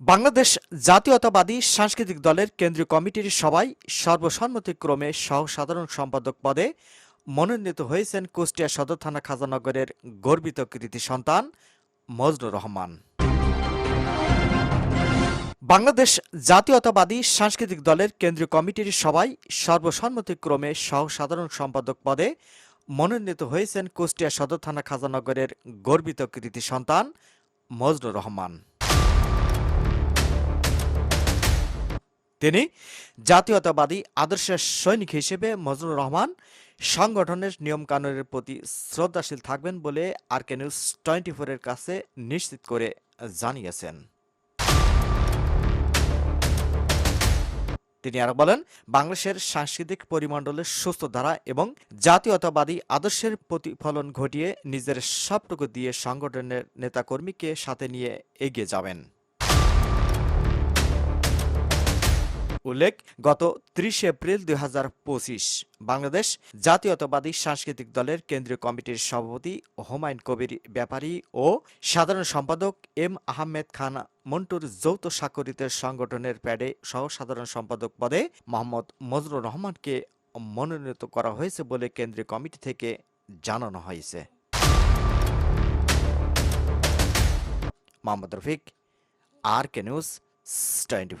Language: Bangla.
বাংলাদেশ জাতীয়তাবাদী সাংস্কৃতিক দলের কেন্দ্রীয় কমিটির সভায় সর্বসম্মতিক্রমে সহ সাধারণ সম্পাদক পদে মনোনীত হয়েছেন কুষ্টিয়া সদর থানা খাজানগরের গর্বিত কৃতি সন্তান মজনুর রহমান। বাংলাদেশ জাতীয়তাবাদী সাংস্কৃতিক দলের কেন্দ্রীয় কমিটির সভায় সর্বসম্মতিক্রমে সহ সাধারণ সম্পাদক পদে মনোনীত হয়েছেন কুষ্টিয়া সদর থানা খাজানগরের গর্বিত কৃতি সন্তান মজনুর রহমান। তিনি জাতীয়তাবাদী আদর্শের সৈনিক হিসেবে মজনুর রহমান সংগঠনের নিয়মকানুনের প্রতি শ্রদ্ধাশীল থাকবেন বলে আরকে নিউজ টোয়েন্টি ফোরের কাছে নিশ্চিত করে জানিয়েছেন। তিনি আরও বলেন, বাংলাদেশের সাংস্কৃতিক পরিমণ্ডলের সুস্থ ধারা এবং জাতীয়তাবাদী আদর্শের প্রতিফলন ঘটিয়ে নিজের সবটুকু দিয়ে সংগঠনের নেতাকর্মীকে সাথে নিয়ে এগিয়ে যাবেন। উল্লেখ, গত ত্রিশে এপ্রিল দুই হাজার পঁচিশ, বাংলাদেশ জাতীয়তাবাদী সাংস্কৃতিক দলের কেন্দ্রীয় কমিটির সভাপতি হুমায়ুন কবির ব্যাপারী ও সাধারণ সম্পাদক এম আহমেদ খান মন্টুর যৌথ স্বাক্ষরিত সংগঠনের প্যাডে সহ সাধারণ সম্পাদক পদে মোহাম্মদ মজরুর রহমানকে মনোনীত করা হয়েছে বলে কেন্দ্রীয় কমিটি থেকে জানানো হয়েছে। Mohammad Rafiq, R K news, twenty